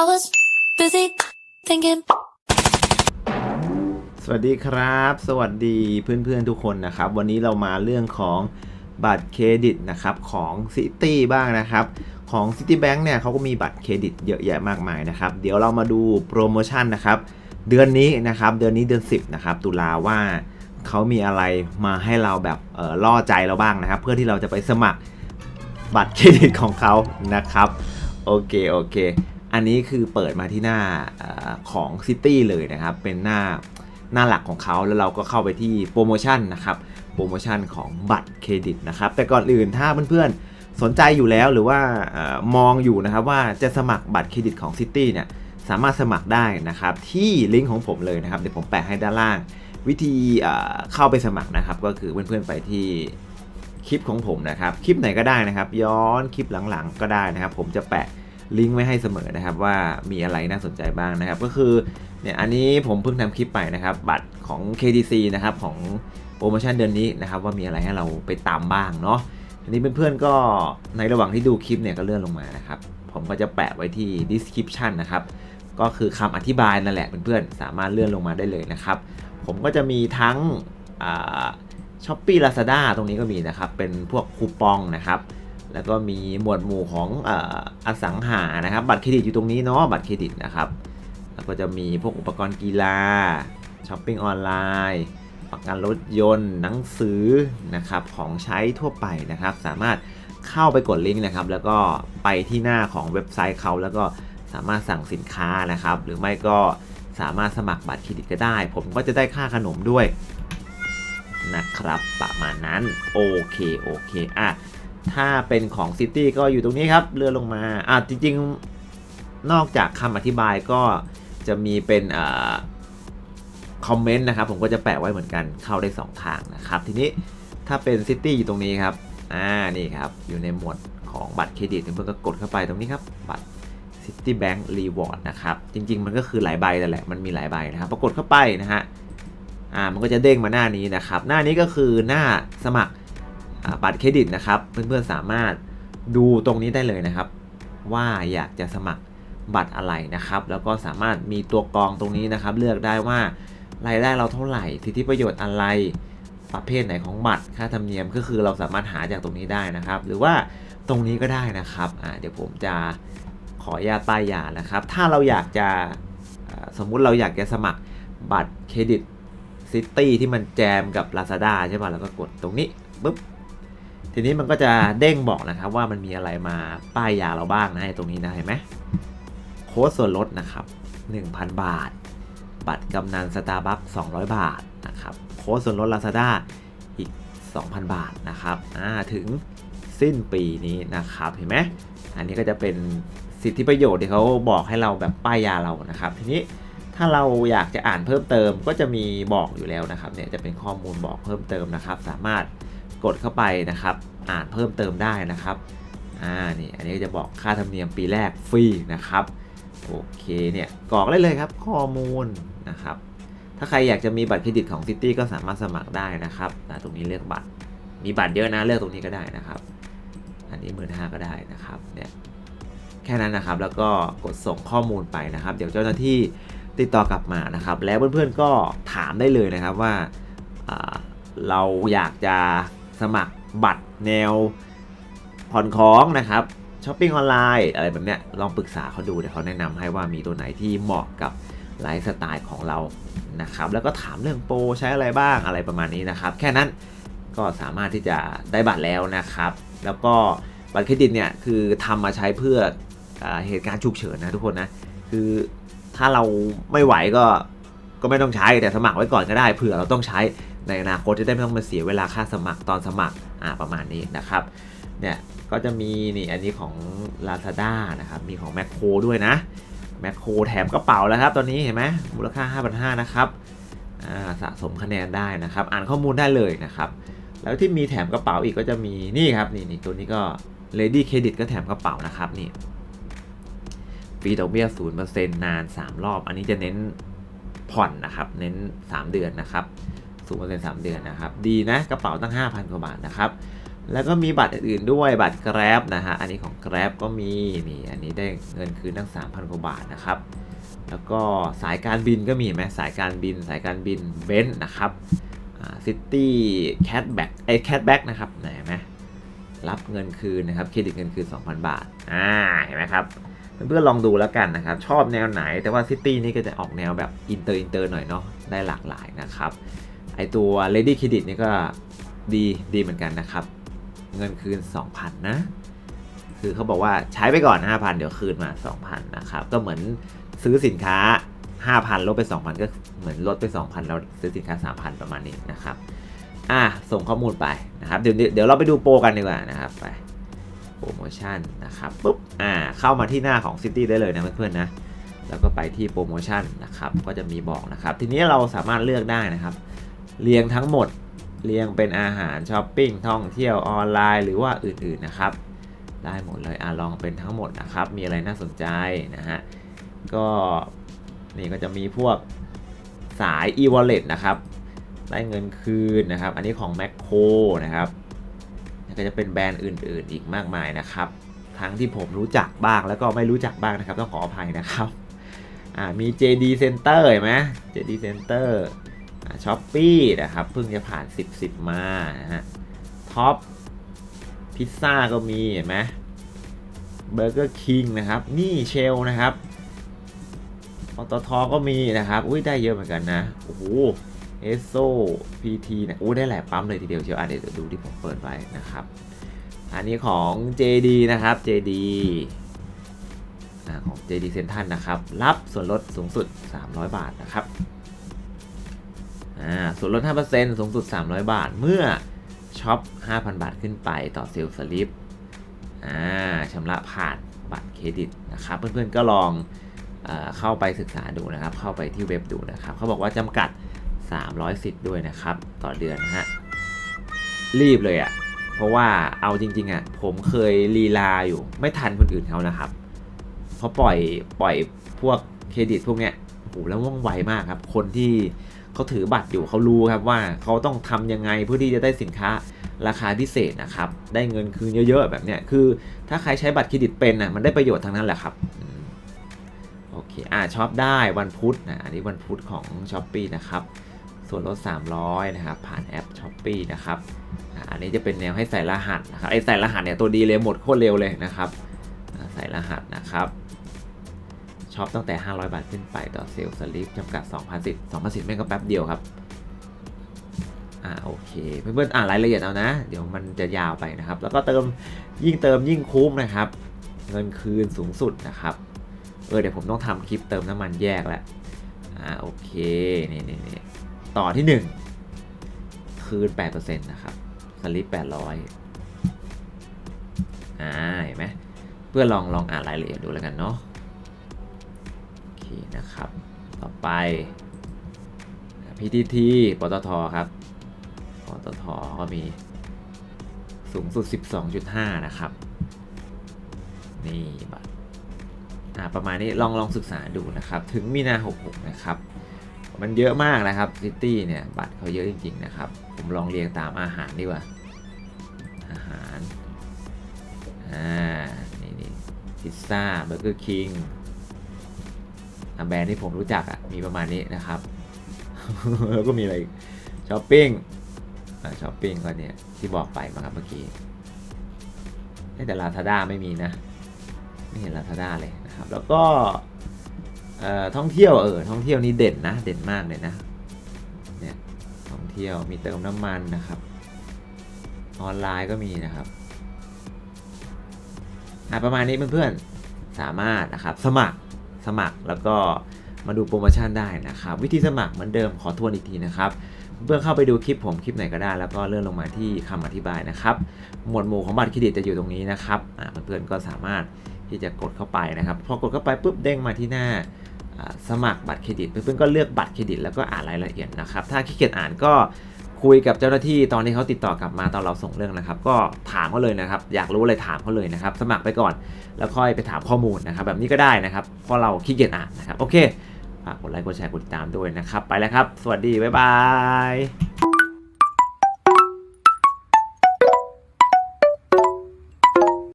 I was busy thinking. สวัสดีครับ สวัสดีเพื่อนๆทุกคนนะครับ วันนี้เรามาเรื่องของบัตรเครดิตนะครับของ City บ้างนะครับ ของ Citibank เนี่ยเขาก็มีบัตรเครดิตเยอะแยะมากมายนะครับ เดี๋ยวเรามาดูโปรโมชั่นนะครับ เดือนนี้นะครับ เดือนนี้เดือน 10 นะครับ ตุลาว่าเขามีอะไรมาให้เราแบบเออล่อใจเราบ้างนะครับ เพื่อที่เราจะไปสมัครบัตรเครดิตของเขานะครับ โอเค โอเค อันนี้คือเปิดมาที่หน้าอของ City เลยนะครับ เป็นหน้าหน้าหลักของเขาแล้วเราก็เข้าไปที่โปรโมชั่นนะครับ โปรโมชั่นของบัตรเครดิตนะครับ แต่ก่อนอื่นถ้าเพื่อนๆ สนใจอยู่แล้วหรือว่าอมองอยู่นะครับว่าจะสมัครบัตรเครดิตของ City เนี่ยสามารถสมัครได้นะครับ ที่ลิงก์ของผมเลยนะครับ เดี๋ยวผมแปะให้ด้านล่าง วิธีเข้าไปสมัครนะครับ ก็คือเพื่อนๆไปที่คลิปของผมนะครับ คลิปไหนก็ได้นะครับ ย้อนคลิปหลังๆ ก็ได้นะครับ ผมจะแปะ ลิงก์ไว้ให้เสมอนะครับว่ามีอะไรน่าสนใจบ้างนะครับ ก็คือเนี่ยอันนี้ผมเพิ่งทำคลิปไปนะครับ บัตรของ KTC นะครับของโปรโมชั่นเดือนนี้นะครับว่ามีอะไรให้เราไปตามบ้างเนาะทีนี้เพื่อนๆก็ในระหว่างที่ดูคลิปเนี่ยก็เลื่อนลงมานะครับ ผมก็จะแปะไว้ที่ description นะครับก็คือคำอธิบายนั่นแหละเพื่อนๆสามารถเลื่อนลงมาได้เลยนะครับ ผมก็จะมีทั้งช้อปปี้ลาซาด้าตรงนี้ก็มีนะครับ เป็นพวกคูปองนะครับ แล้วก็มีหมวดหมู่ของออสังหานะครับ บัตรเครดิตอยู่ตรงนี้เนาะบัตรเครดิตนะครับ แล้วก็จะมีพวกอุปกรณ์กีฬาช้อปปิ้งออนไลน์ประกันรถยนต์หนังสือนะครับของใช้ทั่วไปนะครับ สามารถเข้าไปกดลิงก์นะครับ แล้วก็ไปที่หน้าของเว็บไซต์เขาแล้วก็สามารถสั่งสินค้านะครับ หรือไม่ก็สามารถสมัครบัตรเครดิตก็ได้ ผมก็จะได้ค่าขนมด้วยนะครับประมาณนั้นโอเคโอเคอะ ถ้าเป็นของ City ก็อยู่ตรงนี้ครับ เลื่อนลงมาอะจริงๆ นอกจากคำอธิบายก็จะมีเป็นคอมเมนต์นะครับ ผมก็จะแปะไว้เหมือนกันเข้าได้ 2 ทางนะครับ ทีนี้ถ้าเป็น City อยู่ตรงนี้ครับอ่านี่ครับ อยู่ในหมวดของบัตรเครดิตเพื่อนก็กดเข้าไปตรงนี้ครับ บัตร City Bank Reward นะครับ จริง ๆ มันก็คือหลายใบแต่แหละมันมีหลายใบนะครับปรากฏเข้าไปนะฮะอ่ามันก็จะเด้งมาหน้านี้นะครับ หน้านี้ก็คือหน้าสมัคร บัตรเครดิตนะครับ เพื่อนๆสามารถดูตรงนี้ได้เลยนะครับ ว่าอยากจะสมัครบัตรอะไรนะครับ แล้วก็สามารถมีตัวกรองตรงนี้นะครับ เลือกได้ว่ารายได้เราเท่าไหร่ สิทธิประโยชน์อะไรประเภทไหนของบัตรค่าธรรมเนียมก็คือเราสามารถหาจากตรงนี้ได้นะครับ หรือว่าตรงนี้ก็ได้นะครับเดี๋ยวผมจะขอญาตป้ายยานะครับ ถ้าเราอยากจะสมมุติเราอยากจะสมัครบัตรเครดิตซิตี้ที่มันแจมกับ Lazada ใช่ป่ะแล้วก็กดตรงนี้ปุ๊บ ทีนี้มันก็จะเด้งบอกนะครับว่ามันมีอะไรมาป้ายยาเราบ้างนะให้ตรงนี้นะเห็นไหมโค้ดส่วนลดนะครับ 1,000 บาท บัตรกำนันสตาร์บัค200 บาทนะครับโค้ดส่วนลด Lazada อีก 2,000 บาทนะครับอ่าถึงสิ้นปีนี้นะครับเห็นไหมอันนี้ก็จะเป็นสิทธิประโยชน์ที่เขาบอกให้เราแบบป้ายยาเรานะครับ ทีนี้ถ้าเราอยากจะอ่านเพิ่มเติมก็จะมีบอกอยู่แล้วนะครับเนี่ยจะเป็นข้อมูลบอกเพิ่มเติมนะครับ สามารถ กดเข้าไปนะครับ อ่านเพิ่มเติมได้นะครับอ่านี่อันนี้จะบอกค่าธรรมเนียมปีแรกฟรีนะครับโอเคเนี่ยกรอกได้เลยครับข้อมูลนะครับ ถ้าใครอยากจะมีบัตรเครดิตของ City ก็สามารถสมัครได้นะครับนะตรงนี้เลือกบัตร มีบัตรเยอะนะเลือกตรงนี้ก็ได้นะครับ อันนี้หมื่นห้าก็ได้นะครับเนี่ยแค่นั้นนะครับแล้วก็กดส่งข้อมูลไปนะครับ เดี๋ยวเจ้าหน้าที่ติดต่อกลับมานะครับ แล้วเพื่อนๆก็ถามได้เลยนะครับว่าเราอยากจะ สมัครบัตรแนวผ่อนของนะครับช้อปปิ้งออนไลน์อะไรแบบเนี้ยลองปรึกษาเขาดูเดี๋ยวเขาแนะนำให้ว่ามีตัวไหนที่เหมาะกับไลฟ์สไตล์ของเรานะครับแล้วก็ถามเรื่องโปรใช้อะไรบ้างอะไรประมาณนี้นะครับ แค่นั้นก็สามารถที่จะได้บัตรแล้วนะครับ แล้วก็บัตรเครดิตเนี่ยคือทำมาใช้เพื่ออเหตุการณ์ฉุกเฉินนะทุกคนนะคือถ้าเราไม่ไหวก็ก็ไม่ต้องใช้แต่สมัครไว้ก่อนก็ได้เผื่อเราต้องใช้ ในอนาคตจะได้ไม่ต้องมาเสียเวลาค่าสมัครตอนสมัครอ่าประมาณนี้นะครับเนี่ยก็จะมีนี่อันนี้ของ Lazada นะครับมีของ m ม c โครด้วยนะ m ม c โครแถมกระเป๋าแล้วครับตอนนี้เห็นไหมมูลค่า 5,500นะครับอ่าสะสมคะแนนได้นะครับ อ่านข้อมูลได้เลยนะครับ แล้วที่มีแถมกระเป๋าอีกก็จะมีนี่ครับนี่นี่ตัวนี้ก็ Lady Credit ก็แถมกระเป๋านะครับนี่ฟรีดอกเบี้ย0%นาน 3 รอบ อันนี้จะเน้นผ่อนนะครับ เน้น 3 เดือนนะครับ 0% 3เดือนนะครับ ดีนะกระเป๋าตั้ง 5,000 กว่าบาทนะครับ แล้วก็มีบัตรอื่นๆด้วยบัตร Grab นะฮะ อันนี้ของ Grab ก็มีนี่อันนี้ได้เงินคืนตั้ง 3,000 กว่าบาทนะครับ แล้วก็สายการบินก็มีไหมสายการบิน สายการบินเบนซ์นะครับซิตี้แคทแบ็กไอแคทแบ็กนะครับไหนเห็นไหมรับเงินคืนนะครับเครดิตเงินคืน 2,000 บาทอ่าเห็นไหมครับเพื่อนๆลองดูแล้วกันนะครับ ชอบแนวไหนแต่ว่าซิตี้นี่ก็จะออกแนวแบบอินเตอร์อินเตอร์หน่อยเนาะได้หลากหลายนะครับ ไอตัว Lady Credit นี่ก็ดีดีเหมือนกันนะครับ เงินคืน 2,000 นะ คือเขาบอกว่าใช้ไปก่อน 5,000 เดี๋ยวคืนมา 2,000 นะครับ ก็เหมือนซื้อสินค้า 5,000 ลดไป 2,000 ก็เหมือนลดไป 2,000 เราซื้อสินค้า 3,000 ประมาณนี้นะครับอะส่งข้อมูลไปนะครับเดี๋ยวเดี๋ยวเราไปดูโปรกันดีกว่านะครับไปโปรโมชั่นนะครับปุ๊บอ่าเข้ามาที่หน้าของ City ได้เลยนะเพื่อนๆนะแล้วก็ไปที่โปรโมชั่นนะครับก็จะมีบอกนะครับ ทีนี้เราสามารถเลือกได้นะครับ เรียงทั้งหมดเรียงเป็นอาหารช้อปปิ้งท่องเที่ยวออนไลน์หรือว่าอื่นๆนะครับ ได้หมดเลยอะลองเป็นทั้งหมดนะครับ มีอะไรน่าสนใจนะฮะก็นี่ก็จะมีพวกสาย e-wallet นะครับ ได้เงินคืนนะครับ อันนี้ของ m a c โคนะครับก็จะเป็นแบรนด์อื่นๆ อีกมากมายนะครับ ทั้งที่ผมรู้จักบ้างแล้วก็ไม่รู้จักบ้างนะครับ ต้องขออภัยนะครับมี JD Center เห็นไหม JD Center ช้อปปี้นะครับเพิ่งจะผ่าน 10 10 มานะฮะท็อปพิซซ่าก็มีเห็นไหมเบอร์เกอร์คิงนะครับ นี่เชลนะครับปตทก็มีนะครับ อุ้ยได้เยอะเหมือนกันนะ โอ้โหเอสโซพีทีนะอู้ได้หลายปั๊มเลยทีเดียวเชียวอะเดี๋ยวดูที่ผมเปิดไว้นะครับ อันนี้ของ JD นะครับ JD อของ JD Central นะครับ รับส่วนลดสูงสุด 300 บาทนะครับ อ่าส่วนลด 5%สูงสุด 300 บาท เมื่อช็อป 5,000 บาทขึ้นไปต่อเซลล์สลิปอ่าชำระผ่านบัตรเครดิตนะครับ เพื่อนๆก็ลองเอเข้าไปศึกษาดูนะครับ เข้าไปที่เว็บดูนะครับ เขาบอกว่าจำกัด 300 สิทธิ์ด้วยนะครับ ต่อเดือนนะฮะ รีบเลยอะ่ะ เพราะว่าเอาจริง ๆอะ่ะ ผมเคยลีลาอยู่ ไม่ทันคนอื่นเขานะครับเพราะปล่อยปล่อยพวกเครดิตพวกเนี้ยโอ้โหแล้วว่องไวมากครับ คนที่ เขาถือบัตรอยู่เขารู้ครับว่าเขาต้องทำยังไงเพื่อที่จะได้สินค้าราคาพิเศษนะครับ ได้เงินคืนเยอะๆแบบเนี้ยคือ ถ้าใครใช้บัตรเครดิตเป็นอะมันได้ประโยชน์ทั้งนั้นแหละครับโอเคอ่าช็อปได้วันพุธนะอันนี้วันพุธของ s h อ p e e นะครับส่วนลด 300 นะครับ ผ่านแอป s h อ p e e นะครับอ่าอันนี้จะเป็นแนวให้ใส่รหัสนะครับไอ้ใส่รหัสเนี่ยตัวดีเลยหมดโคตรเร็วเลยนะครับ ใส่รหัสนะครับ ช็อปตั้งแต่ 500 บาทขึ้นไปต่อเซลล์สลิปจำกัด 2,000สิทธิ์2,000สิทธิ์แม่งก็แป๊บเดียวครับอ่าโอเคเพื่อนๆอ่านรายละเอียดเอานะ เดี๋ยวมันจะยาวไปนะครับ แล้วก็เติมยิ่งเติมยิ่งคุ้มนะครับ เงินคืนสูงสุดนะครับเออเดี๋ยวผมต้องทำคลิปเติมน้ำมันแยกแหละอ่าโอเคนี่นี่นี่ต่อที่ 1 คืน 8%นะครับสลิป800อ่าเห็นไหมเพื่อลองลองอ่านรายละเอียดดูแล้วกันเนาะ นะครับ ต่อไป PTT ปตทครับปตทก็มีสูงสุด 12.5 นะครับ นี่บัตรอ่าประมาณนี้ลองลองศึกษาดูนะครับ ถึงมีนา 66 นะครับ มันเยอะมากนะครับซิตี้เนี่ยบัตรเขาเยอะจริง ๆ นะครับ ผมลองเรียงตามอาหารดีกว่า อาหาร อ่า นี่นี่พิซซ่าเบอร์เกอร์คิง แบรนด์ที่ผมรู้จักอะมีประมาณนี้นะครับ แล้วก็มีอะไรช้อปปิ้งช้อปปิ้งก็เนี่ยที่บอกไปมาครับเมื่อกี้แต่ลาซาด้าไม่มีนะ ไม่เห็นลาซาด้าเลยนะครับ แล้วก็ท่องเที่ยวเออท่องเที่ยวนี่เด่นนะ เด่นมากเลยนะเนี่ยท่องเที่ยวมีเติมน้ำมันนะครับ ออนไลน์ก็มีนะครับประมาณนี้เพื่อนๆสามารถนะครับสมัคร สมัครแล้วก็มาดูโปรโมชั่นได้นะครับ วิธีสมัครเหมือนเดิมขอทวนอีกทีนะครับเพื่อเข้าไปดูคลิปผมคลิปไหนก็ได้ แล้วก็เลื่อนลงมาที่คำอธิบายนะครับ หมวดหมู่ของบัตรเครดิตจะอยู่ตรงนี้นะครับเพื่อนๆก็สามารถที่จะกดเข้าไปนะครับ พอกดเข้าไปปุ๊บเด้งมาที่หน้าสมัครบัตรเครดิต เพื่อนๆก็เลือกบัตรเครดิตแล้วก็อ่านรายละเอียดนะครับ ถ้าขี้เกียจอ่านก็ คุยกับเจ้าหน้าที่ตอนที่เขาติดต่อกลับมาตอนเราส่งเรื่องนะครับ ก็ถามเขาเลยนะครับ อยากรู้อะไรถามเขาเลยนะครับ สมัครไปก่อนแล้วค่อยไปถามข้อมูลนะครับ แบบนี้ก็ได้นะครับเพราะเราขี้เกียจอ่านนะครับโอเคฝากกดไลค์กดแชร์กดติดตามด้วยนะครับ ไปแล้วครับ สวัสดีบ๊ายบาย